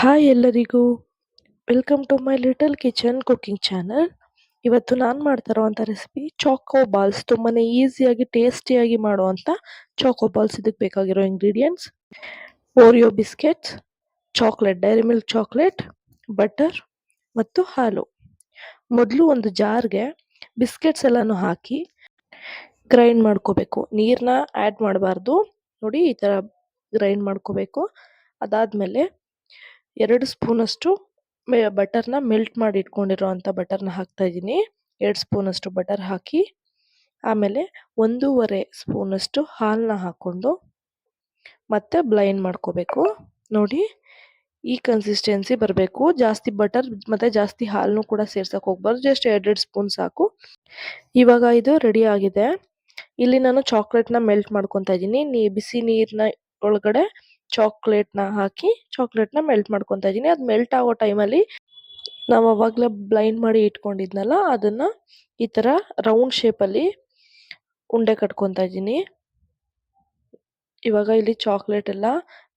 Hi ಎಲ್ಲರಿಗೂ. Welcome to my little kitchen cooking channel ಇವತ್ತು ನಾನು ಮಾಡ್ತಾ ರೆಸಿಪಿ ಚಾಕೋ ಬಾಲ್ಸ್ ತುಂಬಾ ಈಸಿಯಾಗಿ ಟೇಸ್ಟಿಯಾಗಿ ಮಾಡುವಂಥ ಚಾಕೋ ಬಾಲ್ಸ್ ಇದಕ್ಕೆ ಬೇಕಾಗಿರೋ ingredients Oreo biscuits chocolate Dairy Milk chocolate butter ಮತ್ತು ಹಾಲು. ಮೊದಲು ಒಂದು ಜಾರ್ಗೆ ಬಿಸ್ಕೆಟ್ಸ್ ಎಲ್ಲನೂ ಹಾಕಿ ಗ್ರೈಂಡ್ ಮಾಡ್ಕೋಬೇಕು. ನೀರನ್ನ ಆ್ಯಡ್ ಮಾಡಬಾರ್ದು. ನೋಡಿ ಈ ಥರ ಗ್ರೈಂಡ್ ಮಾಡ್ಕೋಬೇಕು. ಅದಾದಮೇಲೆ ಎರಡು ಸ್ಪೂನಷ್ಟು ಬಟರ್ನ ಮೆಲ್ಟ್ ಮಾಡಿ ಇಟ್ಕೊಂಡಿರೋ ಅಂಥ ಬಟರ್ನ ಹಾಕ್ತಾ ಇದ್ದೀನಿ ಎರಡು ಸ್ಪೂನಷ್ಟು ಬಟರ್ ಹಾಕಿ, ಆಮೇಲೆ ಒಂದೂವರೆ ಸ್ಪೂನಷ್ಟು ಹಾಲನ್ನ ಹಾಕ್ಕೊಂಡು ಮತ್ತೆ ಬ್ಲೈಂಡ್ ಮಾಡ್ಕೋಬೇಕು. ನೋಡಿ, ಈ ಕನ್ಸಿಸ್ಟೆನ್ಸಿ ಬರಬೇಕು. ಜಾಸ್ತಿ ಬಟರ್ ಮತ್ತು ಜಾಸ್ತಿ ಹಾಲನ್ನು ಕೂಡ ಸೇರ್ಸೋಕೆ ಹೋಗ್ಬಾರ್ದು. ಜಸ್ಟ್ ಎರಡೆರಡು ಸ್ಪೂನ್ ಸಾಕು. ಇವಾಗ ಇದು ರೆಡಿ ಆಗಿದೆ. ಇಲ್ಲಿ ನಾನು ಚಾಕ್ಲೇಟ್ನ ಮೆಲ್ಟ್ ಮಾಡ್ಕೊತಾ ಇದ್ದೀನಿ. ನೀ, ಬಿಸಿ ನೀರಿನ ಒಳಗಡೆ ಚಾಕ್ಲೇಟ್ನ ಹಾಕಿ ಚಾಕ್ಲೇಟ್ನ ಮೆಲ್ಟ್ ಮಾಡ್ಕೊತಾ ಇದ್ದೀನಿ. ಅದು ಮೆಲ್ಟ್ ಆಗೋ ಟೈಮಲ್ಲಿ ನಾವು ಅವಾಗಲೇ ಬ್ಲೈಂಡ್ ಮಾಡಿ ಇಟ್ಕೊಂಡಿದ್ನಲ್ಲ, ಅದನ್ನು ಈ ಥರ ರೌಂಡ್ ಶೇಪಲ್ಲಿ ಉಂಡೆ ಕಟ್ಕೊತಾ ಇದ್ದೀನಿ. ಇವಾಗ ಇಲ್ಲಿ ಚಾಕ್ಲೇಟ್ ಎಲ್ಲ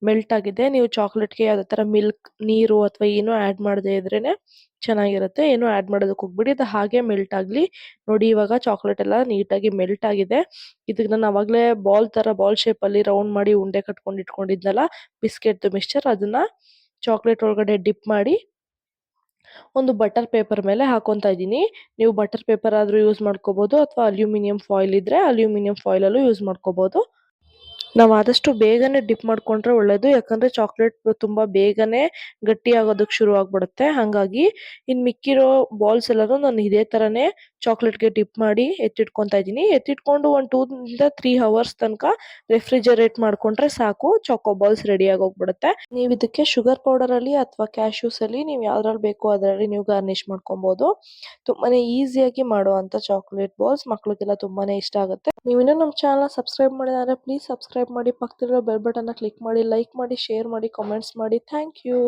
ಮೆಲ್ಟ್ ಆಗಿದೆ. ನೀವು ಚಾಕ್ಲೇಟ್ಗೆ ಯಾವುದೇ ಥರ ಮಿಲ್ಕ್ ನೀರು ಅಥವಾ ಏನು ಆ್ಯಡ್ ಮಾಡದೇ ಇದ್ರೇ ಚೆನ್ನಾಗಿರುತ್ತೆ. ಏನು ಆ್ಯಡ್ ಮಾಡೋದಕ್ಕೆ ಹೋಗ್ಬಿಡಿ. ಅದು ಹಾಗೆ ಮೆಲ್ಟ್ ಆಗಲಿ. ನೋಡಿ, ಇವಾಗ ಚಾಕ್ಲೇಟ್ ಎಲ್ಲ ನೀಟಾಗಿ ಮೆಲ್ಟ್ ಆಗಿದೆ. ಇದಕ್ಕೆ ನಾನು ಅವಾಗಲೇ ಬಾಲ್ ಥರ ಬಾಲ್ ಶೇಪಲ್ಲಿ ರೌಂಡ್ ಮಾಡಿ ಉಂಡೆ ಕಟ್ಕೊಂಡು ಇಟ್ಕೊಂಡಿದ್ನಲ್ಲ, ಬಿಸ್ಕೆಟ್ದು ಮಿಕ್ಸ್ಚರ್ ಅದನ್ನು ಚಾಕ್ಲೇಟ್ ಒಳಗಡೆ ಡಿಪ್ ಮಾಡಿ ಒಂದು ಬಟರ್ ಪೇಪರ್ ಮೇಲೆ ಹಾಕೊತಾ ಇದ್ದೀನಿ. ನೀವು ಬಟರ್ ಪೇಪರ್ ಆದರೂ ಯೂಸ್ ಮಾಡ್ಕೋಬೋದು ಅಥವಾ ಅಲ್ಯೂಮಿನಿಯಂ ಫಾಯಿಲ್ ಇದ್ದರೆ ಅಲ್ಯೂಮಿನಿಯಂ ಫಾಯಿಲಲ್ಲೂ ಯೂಸ್ ಮಾಡ್ಕೋಬೋದು. ನಾವು ಆದಷ್ಟು ಬೇಗನೆ ಡಿಪ್ ಮಾಡ್ಕೊಂಡ್ರೆ ಒಳ್ಳೇದು. ಯಾಕಂದ್ರೆ ಚಾಕ್ಲೇಟ್ ತುಂಬಾ ಬೇಗನೆ ಗಟ್ಟಿ ಆಗೋದಕ್ಕೆ ಶುರು ಆಗ್ಬಿಡುತ್ತೆ. ಹಾಗಾಗಿ ಇನ್ ಮಿಕ್ಕಿರೋ ಬಾಲ್ಸ್ ಎಲ್ಲಾನು ನಾನು ಇದೇ ತರನೇ ಚಾಕ್ಲೇಟ್ಗೆ ಡಿಪ್ ಮಾಡಿ ಎತ್ತಿಟ್ಕೊಂತಾ ಇದೀನಿ ಎತ್ತಿಟ್ಕೊಂಡು ಒಂದು ಟೂ ಇಂದ ತ್ರೀ ಅವರ್ಸ್ ತನಕ ರೆಫ್ರಿಜರೇಟ್ ಮಾಡ್ಕೊಂಡ್ರೆ ಸಾಕು. ಚಾಕೋ ಬಾಲ್ಸ್ ರೆಡಿ ಆಗೋಗ್ಬಿಡುತ್ತೆ. ನೀವು ಇದಕ್ಕೆ ಶುಗರ್ ಪೌಡರ್ ಅಲ್ಲಿ ಅಥವಾ ಕ್ಯಾಶ್ಯೂಸ್ ಅಲ್ಲಿ ನೀವು ಯಾವ್ದ್ರಲ್ಲಿ ಬೇಕೋ ಅದರಲ್ಲಿ ನೀವು ಗಾರ್ನಿಶ್ ಮಾಡ್ಕೊಬಹುದು ತುಂಬಾನೇ ಈಸಿಯಾಗಿ ಮಾಡುವಂತ ಚಾಕ್ಲೇಟ್ ಬಾಲ್ಸ್ ಮಕ್ಳಿಗೆಲ್ಲ ತುಂಬಾನೇ ಇಷ್ಟ ಆಗುತ್ತೆ. ನೀವು ಇನ್ನೂ ನಮ್ಮ ಚಾನಲ್ ಸಬ್ಸ್ಕ್ರೈಬ್ ಮಾಡಿದ್ರೆ ಪ್ಲೀಸ್ ಸಬ್ಸ್ಕ್ರೈಬ್ ಮಾಡಿ ಪಕ್ಕದಲ್ಲಿರೋ ಬೆಲ್ ಬಟನ್ನ ಕ್ಲಿಕ್ ಮಾಡಿ ಲೈಕ್ ಮಾಡಿ ಶೇರ್ ಮಾಡಿ ಕಾಮೆಂಟ್ಸ್ ಮಾಡಿ. Thank you